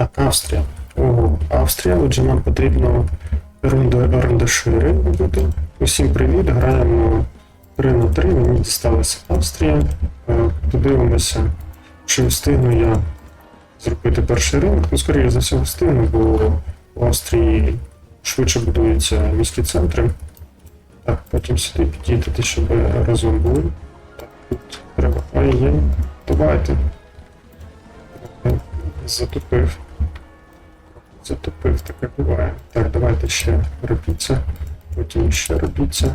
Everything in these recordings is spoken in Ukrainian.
Так, Австрія. Ого, Австрія, отже, нам потрібно орендашири робити. Усім привіт, граємо 3 на 3, мені дісталася Австрія. Е, Подивимося, чи встигну я зробити перший ринок. Ну, скоріше за все, встигну, бо в Австрії швидше будуються міські центри. Так, потім сюди підійдете, щоб разом були. Так, тут треба. Ай-яй, давайте. Е, Затупив. Затупив, таке буває. Так, давайте ще робіться. Потім ще робіться.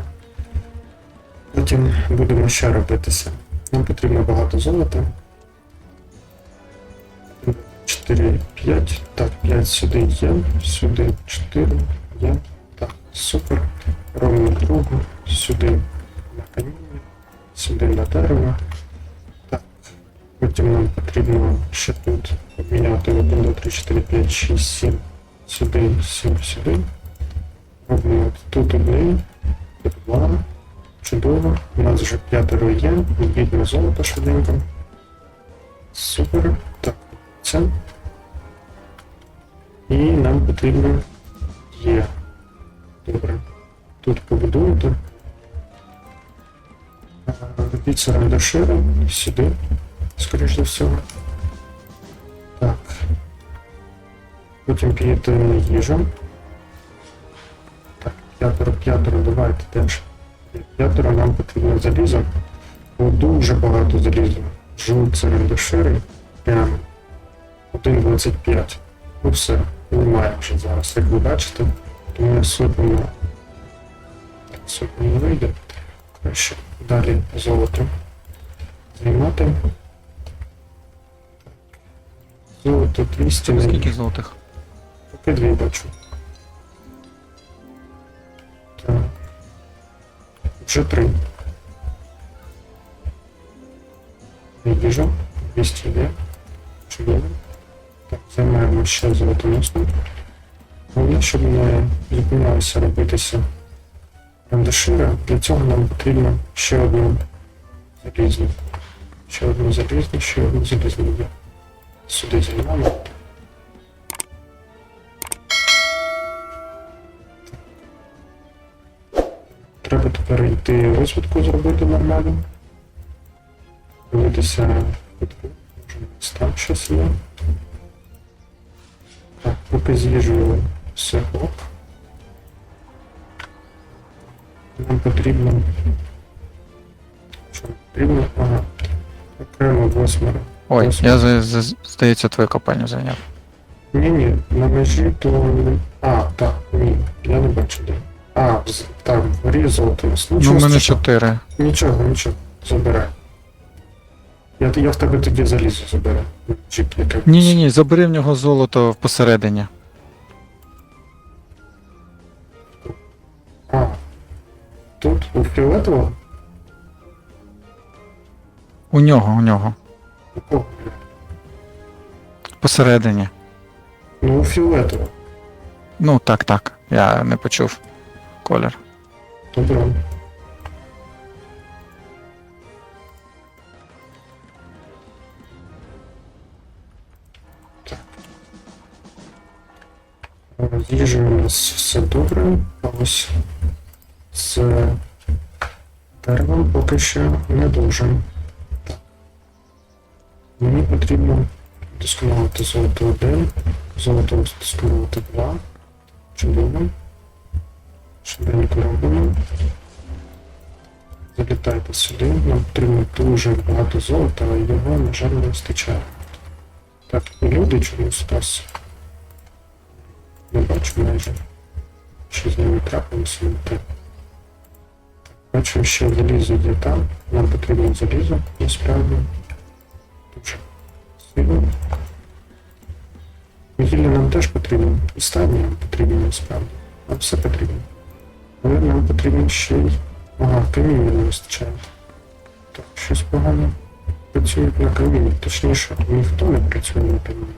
Потім будемо ще робитися. Нам потрібно багато золота. 4, 5. Так, 5 сюди є. Сюди 4 є. Так, супер. Робимо другу. Сюди на каміння. Сюди на дерево. Потім нам потрібно ще тут обміняти 1, 2, 3, 4, 5, 6, 7. Сюди, 7, сюди. Робимо тут один, тут два. Чудово. У нас вже п'ятеро є. Бідне золото швиденько. Супер. Так, це. І нам потрібно є. Добре. Тут побудуєте. А, Робіть сарандашири сюди, скоріш за всього. Так. Потім на їжу. Так, п'ятеро, п'ятеро, давайте теж. П'ятеро нам потрібно залізо. Бо дуже багато залізу. Живуть сарандашири. Прямо. 1.25. Ну все, немає вже зараз, як ви бачите. Тому сотню сотню не вийде. Краще далі золото займати. Золото 200 не Скільки золотих? Поки дві бачу. Так. Вже три. Їжа. 200 є. Чудово. Так, займаємо ще золотоносну. Головне, щоб не зупинялося робитися рандашира. Для цього нам потрібно ще одну залізну. Ще одну залізну, ще одну залізну. Сюди займаємо. Треба тепер йти розвідку зробити нормально. Дивитися, нас там щось є. Так, поки з їжею все ок. Нам потрібно. Що нам потрібно? Ага. Окремо восьмеро. Ой, Ось. я за- за- здається твою компанію зайняв. Ні, ні, на межі то. не- А, так, ні, я не бачу де. А, з- там, вгорі золото. Ну, в мене страшного. 4. Нічого, нічого, забирай. Я, я в тебе тоді залізу заберу. Чіп якийсь. Ні, ні, ні, забери в нього золото посередині. А. Тут, у фіолетового? У нього, у нього. Посередині. Ну, у фіолетового. Ну, так, так. Я не почув колір. Добре. Їжею у нас все добре. А ось з деревом поки що не дуже. Так. Мені потрібно досконалити золото 1, золото досконалити 2. Чудово. Швиденько робимо. Залітайте сюди. Нам потрібно дуже багато золота, але його, на жаль, не вистачає. Так, люди чомусь спас. Не бачу майже. Що з ними трапилося не те. Бачу, що залізо є там. Нам потрібно залізо, насправді. Вугілля нам теж потрібно. І стадні нам потрібно насправді. Нам все потрібно. Але нам потрібно ще й. Ага, каміння не вистачає. Так, щось погано працюють на камінні. Точніше, ніхто не працює на камінні.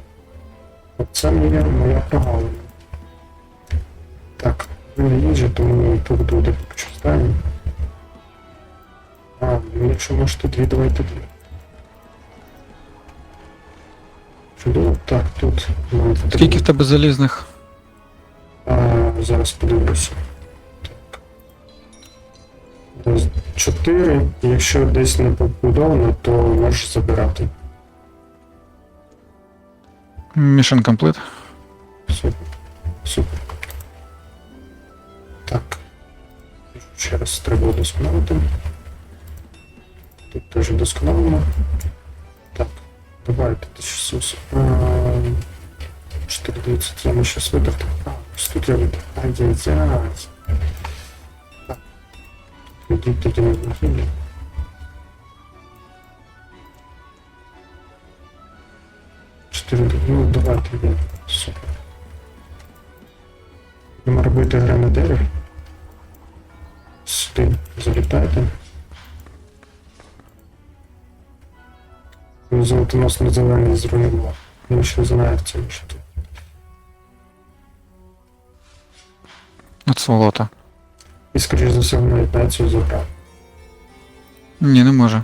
Оце моя, моя прогалина. Так, не їжі, тому тут буде почустані. А, ну якщо можете дві, давайте дві. Чудово. Так, тут. Скільки в тебе залізних? А, зараз подивлюся. Так. Раз, Чотири. Якщо десь не побудовано, то можеш забирати. Mission complete. Супер. Супер. Так. Ще раз треба удосконалити. Тут теж удосконалено. Давайте 1600. А, 4900 це ми щас видати. А, тут я видав. Ай-яй-яй. Так. Тоді на вугілля. Чотири, ну давайте я. Супер. Будемо робити гранадерів. Сюди залітайте. Золотоносно зелений зруйнував. Він ще знає в цьому що тут. От сволота. І скоріш за все вона забрав. Ні, не може.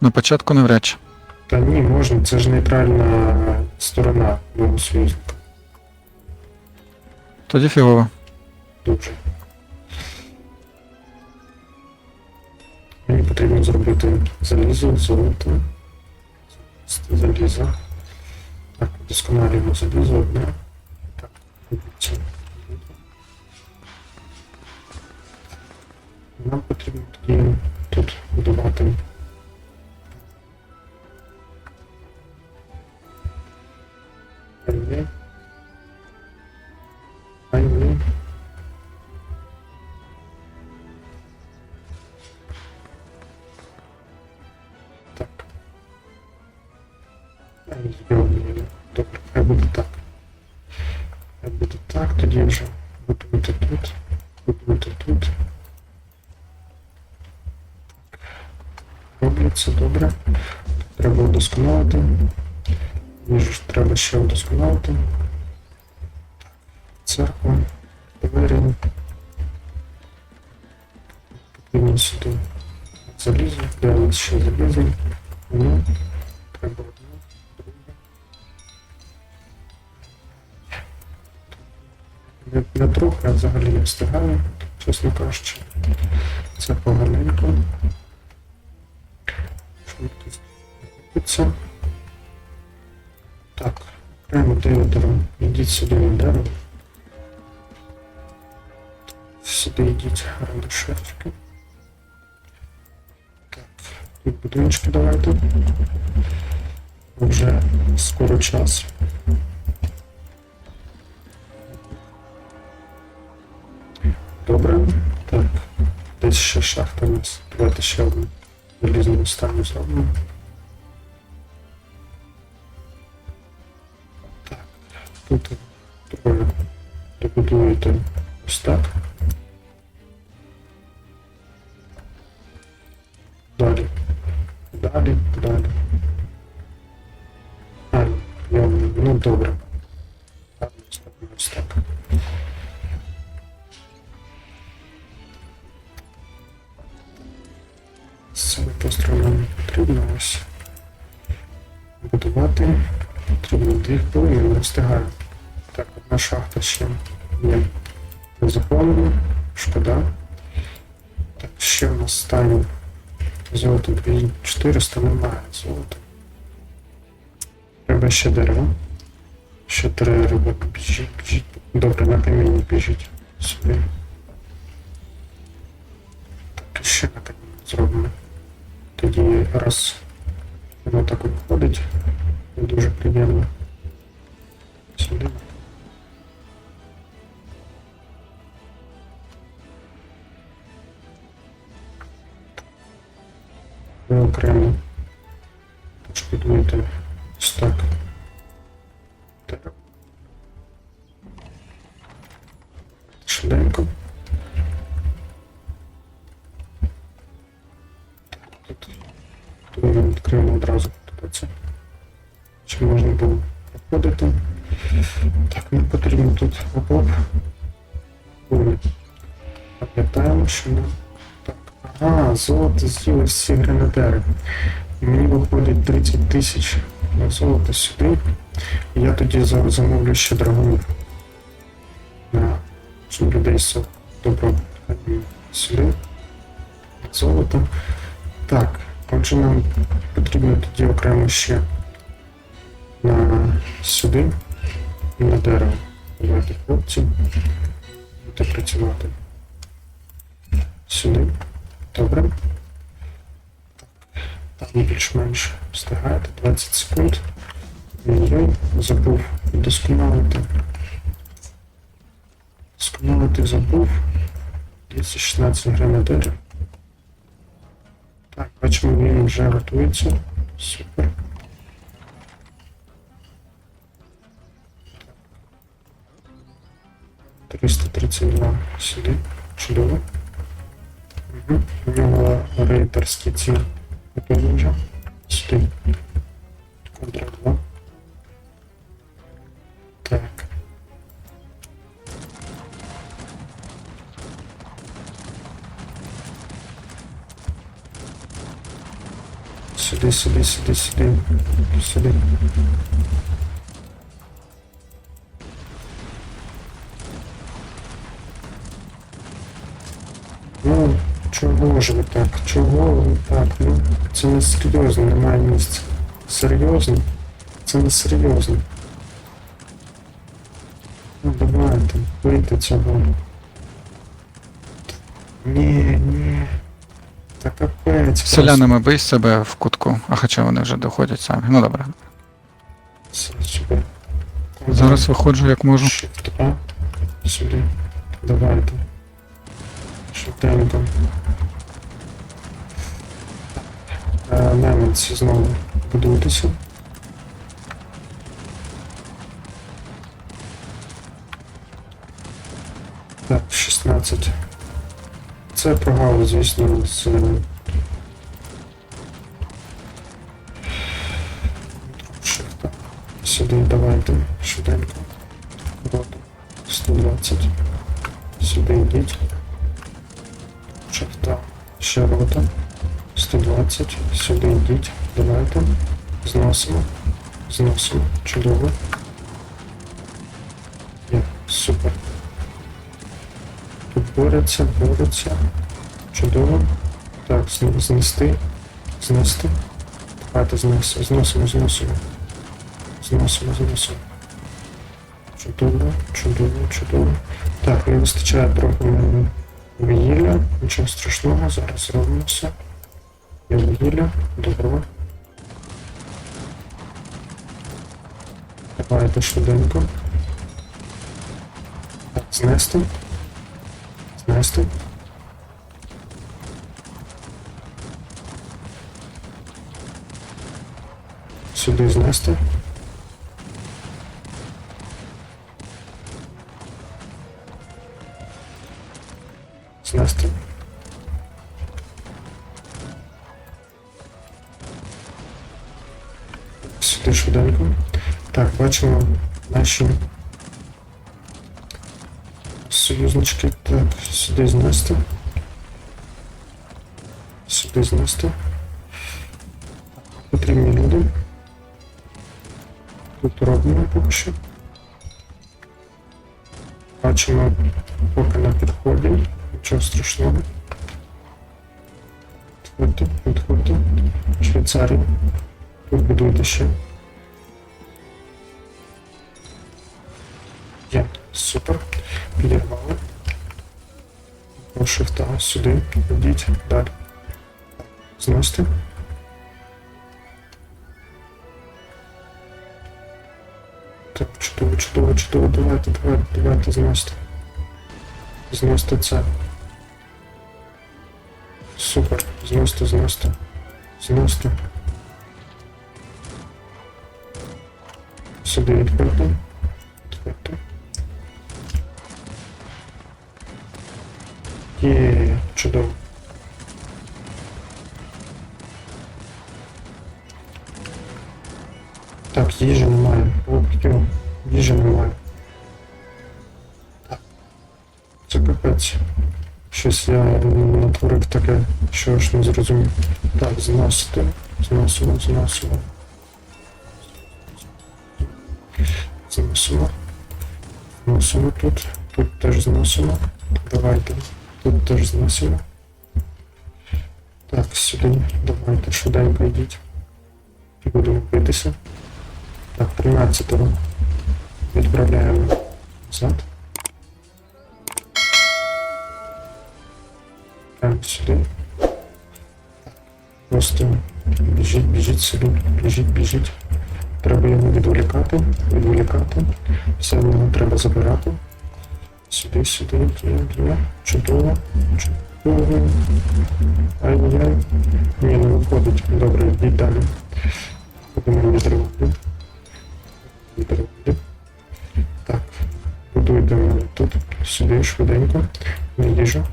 На початку навряд чи. Та ні, можна, це ж нейтральна сторона союзника. Тоді фігово. Дуже. Мені потрібно зробити залізо, золото. Залізо. Так, вдосконалюємо залізо одне. Так, це. Нам потрібно тоді тут будувати. Ай-яй. Ай-яй. Ай. Добре, хай буде так. Хай буде так, тоді вже будуйте тут, будуйте тут. Робляться добре. Треба удосконалити. Що треба ще удосконалити. Церква, двері. Потрібно сюди залізо, де у нас ще залізо. Ну, треба Не, не трохи, а взагалі не встигаю, чесно кажучи. Це поганенько. Швидкість. Так, прямо дерево. Йдіть сюди на. Сюди йдіть рандошевчики. Так, тут будиночки давайте. Вже скоро час. Добре. Так, десь ще шахта у нас. Давайте ще одну залізну стану зробимо. Так, тут троє добудуєте ось так. Далі. Далі, далі. А, я, ну добре. Ладно, зробимо ось так. Цими пострілами не потрібно ось будувати. Потрібно дві хвилини, не встигаю. Так, одна шахта ще є не заповнена. Шкода. Так, ще в нас стане золото 2400 немає золота. Треба ще дерево. Ще три риби біжіть, біжіть. Добре, на камінні біжіть сюди. Так, ще на камінні зробимо. Тоді раз воно так обходить, не дуже приємно. Сюди. Ви окремо пошкодуєте ось так. Золото з'їли всі мені виходить 30 тисяч на золото сюди. Я тоді замовлю ще драгунів. На щоб людей добро ходили сюди. Золото. Так, отже нам потрібно тоді окремо ще на сюди на дерево. Давайте хлопці. Будете працювати. Сюди. Добре. Там більш-менш встигаєте. 20 секунд. Ой-ой, забув вдосконалити. Вдосконалити забув. 216 гренадерів. Так, бачимо, він вже готується. Супер. 332 сюди. Чудово. Угу. У нього рейтерські ці готові вже. Сюди. Квадрат 2. Так. Сюди, сюди, сюди, сюди. Сюди. Ну, ж так? Чого так? Ну, це не серйозно, немає місця. Серйозно? Це не серйозно. Ну давайте, вийти цього. Ні, ні. Та капець. Селянами бий себе в кутку, а хоча вони вже доходять самі. Ну добре. Супер. Зараз виходжу як можу. Shift A. Сюди. Давайте. Швиденько. Найманці знову будуйтеся. Так, 16. Це прогали, звісно, з е, шифта. Сюди давайте швиденько. Рота 120. Сюди йдіть. Шифта. Ще рота. 120. Сюди йдіть. Давайте. Зносимо. Зносимо. Чудово. Є. Супер. Тут борються, борються. Чудово. Так, знести. Знести. Давайте зносимо, зносимо, зносимо. Зносимо, зносимо. Чудово, чудово, чудово. Так, не вистачає трохи вугілля. Нічого страшного, зараз зробимо все. Є вугілля, добро. Давайте швиденько. Так, знести. Знести. Сюди знести. Знести. Сюди швиденько. Так, бачимо наші союзнички. Так, сюди знести. Сюди знести. Потрібні люди. Тут робимо поки що. Бачимо поки на підході. Нічого страшного. Підходьте, підходьте. Швейцарія. Тут будуйте ще. Шифта сюди. Йдіть далі. Зносити. Так, чудово, чудово, чудово. Давайте, давайте, давайте зносити. Зносити це. Супер. Зносити, зносити. Зносити. Сюди відходьте. Щось я натворив таке, що ж не зрозумів. Так, зносити. Зносимо, зносимо. Зносимо. Зносимо тут. Тут теж зносимо. Давайте. Тут теж зносимо. Так, сюди. Давайте швиденько йдіть. Будемо битися. Так, 13-го. Відправляємо назад. Прямо сюди. Просто біжіть, біжіть сюди, біжіть, біжіть. Треба його відволікати, відволікати. Все в нього треба забирати. Сюди, сюди, є. Чудово, чудово. Ай-яй. Ні, не виходить. Добре, йдіть далі. Будемо відривати. Відривати. Так, будуйте тут, сюди, швиденько. На їжу.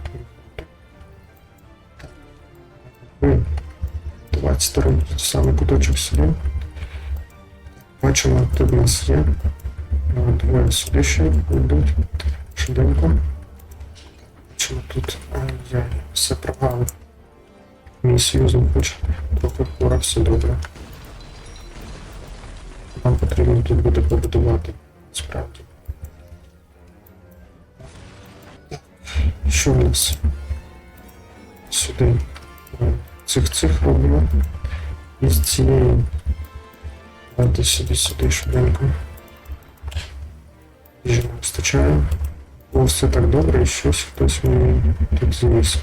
22 саме куточок сюди. Бачимо, тут у нас є. Двоє сюди ще йдуть. Швиденько. Бачимо тут. Ай-яй, все провалив. Мій союзник хоч трохи хвора, все добре. Нам потрібно тут буде побудувати. Справді. Що у нас? Сюди. Е, Цих цих робимо. І з цієї. Давайте сюди, сюди швиденько. Їжі не вистачає. Бо все так добре, і щось хтось мені тут зніс.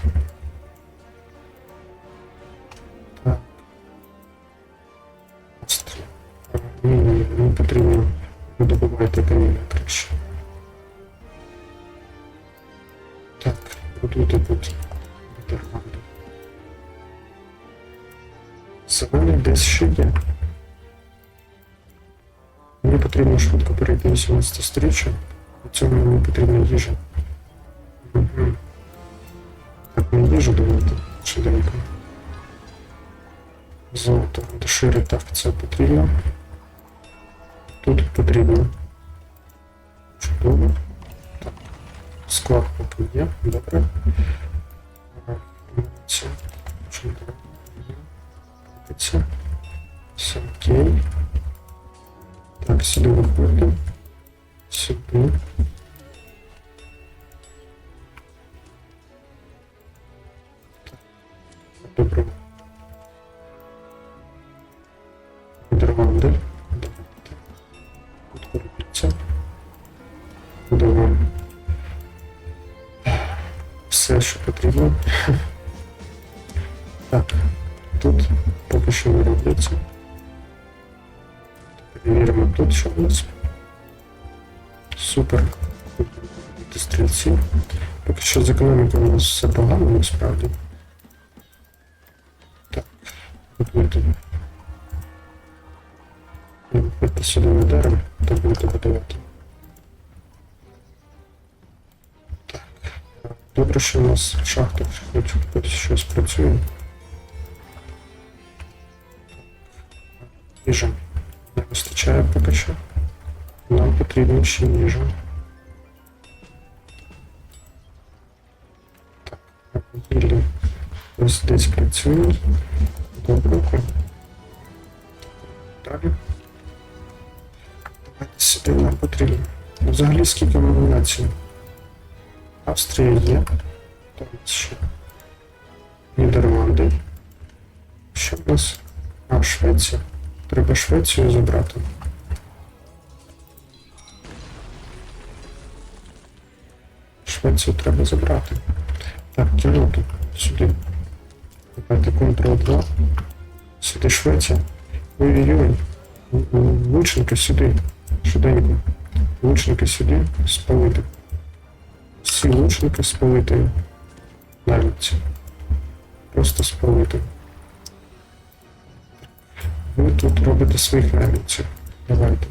перейти 18 сторіччя. Для цього мені потрібна їжа. Мгм. Так, мені їжу давати швиденько. Золото, дешири, так, це потрібно. Тут потрібно. Чудово. Так. Склад поки є, добре. Що у нас. Супер. Тут стрільці. Поки що з у нас все погано, насправді. Так, будуйте. І Виходьте сюди дерево, так будете будувати. Так. Добре, що у нас в шахтах хоч щось працює. Поки що. Нам потрібно ще їжа. Так, вугілля ось десь працює. Добре. Далі. Давайте сюди нам потрібно. Ну, Взагалі скільки номінацій? Австрія є. Там ще. Нідерланди. Що в нас? А, Швеція. Треба Швецію забрати. Швецію треба забрати. Так, тягнути сюди. Давайте Ctrl 2. Сюди Швеція. Ой-ой-ой. Лучника сюди. Швиденько. Лучника сюди. Спалити. Всі лучники спалити. Навіть. Просто спалити. Ви тут робите своїх найманців. Давайте.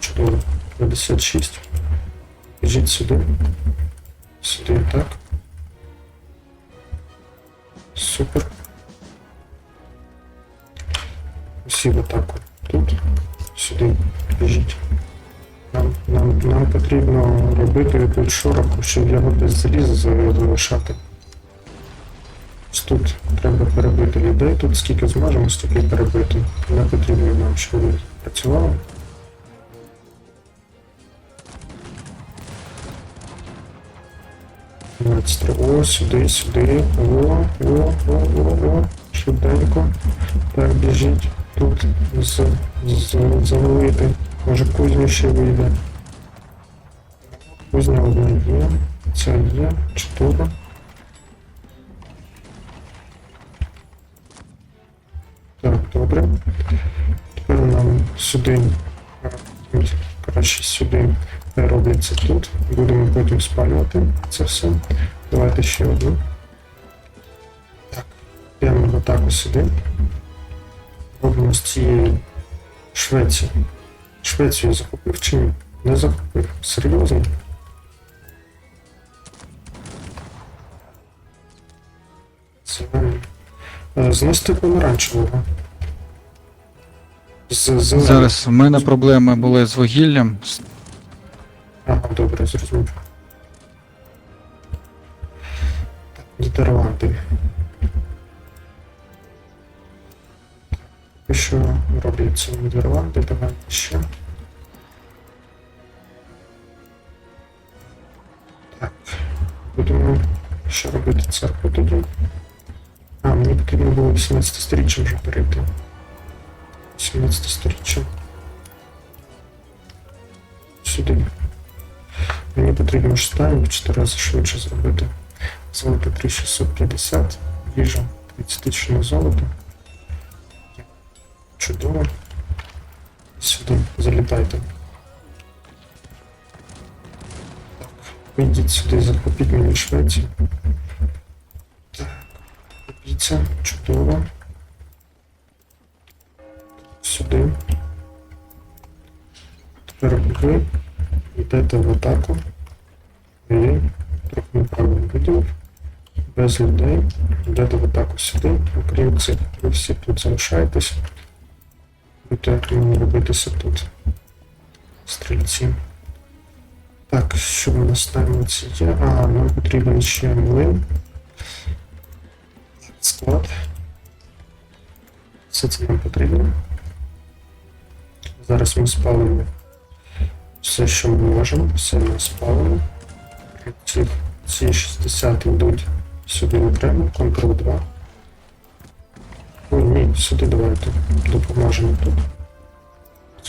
Чудово. 56. Біжіть сюди. Сюди так. Супер. Усі в атаку. Тут. Сюди. Біжіть. Нам потрібно робити тут шороху, щоб його без заліза залишати. Ось Тут треба перебити людей, тут скільки зможемо, стільки перебити. Не потрібно нам, щоб вони працювали. О, сюди, сюди. О, о, о, о, о. Швиденько. Так, біжіть. Тут з, з, завалити. Може кузню ще вийде. Кузня одна є. Це є. Чотири. Так, добре. Тепер нам сюди. Краще сюди робиться тут. Будемо потім спалювати це все. Давайте ще одну. Так, йдемо в атаку сюди. Робимо з цієї Швеції. Швецію захопив чи ні? Не захопив. Серйозно? Е, знести помаранчевого. З зеленим. Зараз в мене проблеми були з вугіллям. Ага, добре, зрозумів. Нідерланди. Що робляться Нідерланди, давай ще. Так, будемо ще робити церкву тоді. Мені було 18 сторіччя вже перейти. 18 сторіччя. Сюди. Мені потрібно штайн в 4 рази швидше зробити. Золото 3650, їжа 30 тисяч на золото. Чудово. Сюди залітайте. Так, вийдіть сюди, захопіть мені Швецію. Купіться, чудово. Сюди. Тепер ви йдете в атаку. І трохи неправильно виділив. Без людей. Йдете в атаку сюди. Окрім цих, ви всі тут залишаєтесь. Будете робитися тут. Стрільці. Так, що в нас на емоці є? А, нам потрібен ще млин. Склад. Все це нам потрібно. Зараз ми спалимо все, що ми можемо, все ми спалимо. Ці, ці 60 йдуть сюди окремо, Ctrl 2. Ой, ні, сюди давайте допоможемо тут.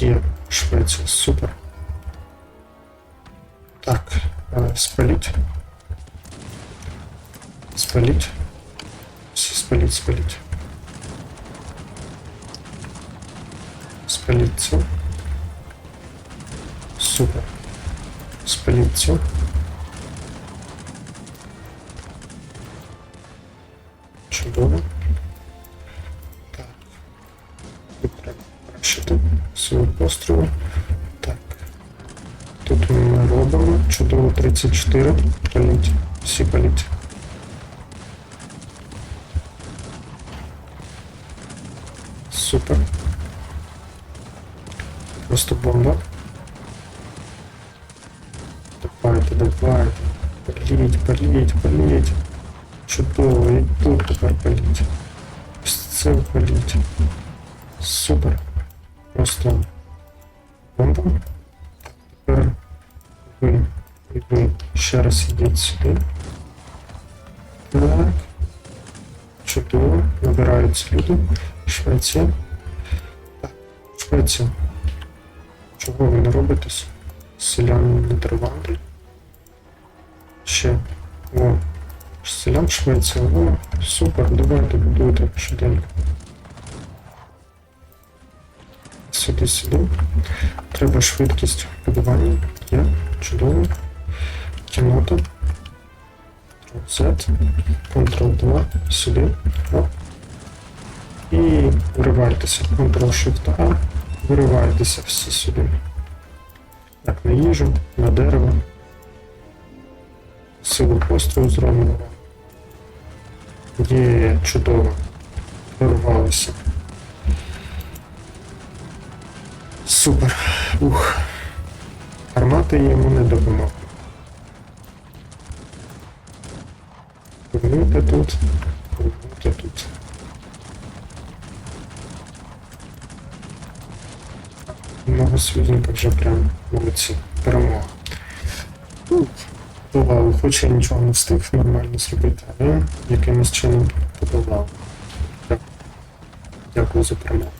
Є Швеція, супер. Так, е, спаліть. Спаліть. Всі спаліть, спаліть. Спаліть це. Супер. Спаліть цю. Чудово. Так. Тут треба покращити свої постріли. Так. Тут ми робимо. Чудово 34. Паліть. Всі паліть. Супер. Просто бомба. Давайте, давайте. Політь, політь, політь. Чудово, і тут тепер політь. Ось це політь. Супер. Просто бомба. Тепер ви, і ви ще раз йдіть сюди. Так. Чудово. Набираються люди. Швеція. Швеція. Чого ви не робитесь? Селяни Нідерланди. Ще. О. Селян Швеція. О, супер, давайте будуйте швиденько. Сюди, сюди. Треба швидкість будування. Є. Чудово. Кінота. Z. Ctrl-2. Сюди. Оп. І виривайтеся. Ctrl-Shift A. Виривайтеся всі сюди. Так, на їжу, на дерево. Силу пострілу зробимо. Є, чудово. Вирвалися. Супер. Ух. Армат. ти йому не допомог. Повернути тут, повернути тут. Много союзника вже прям вулиці. Перемога. Ну, Подолали, хоч я нічого не встиг нормально зробити, але якимось чином подолав. Дякую за перемогу.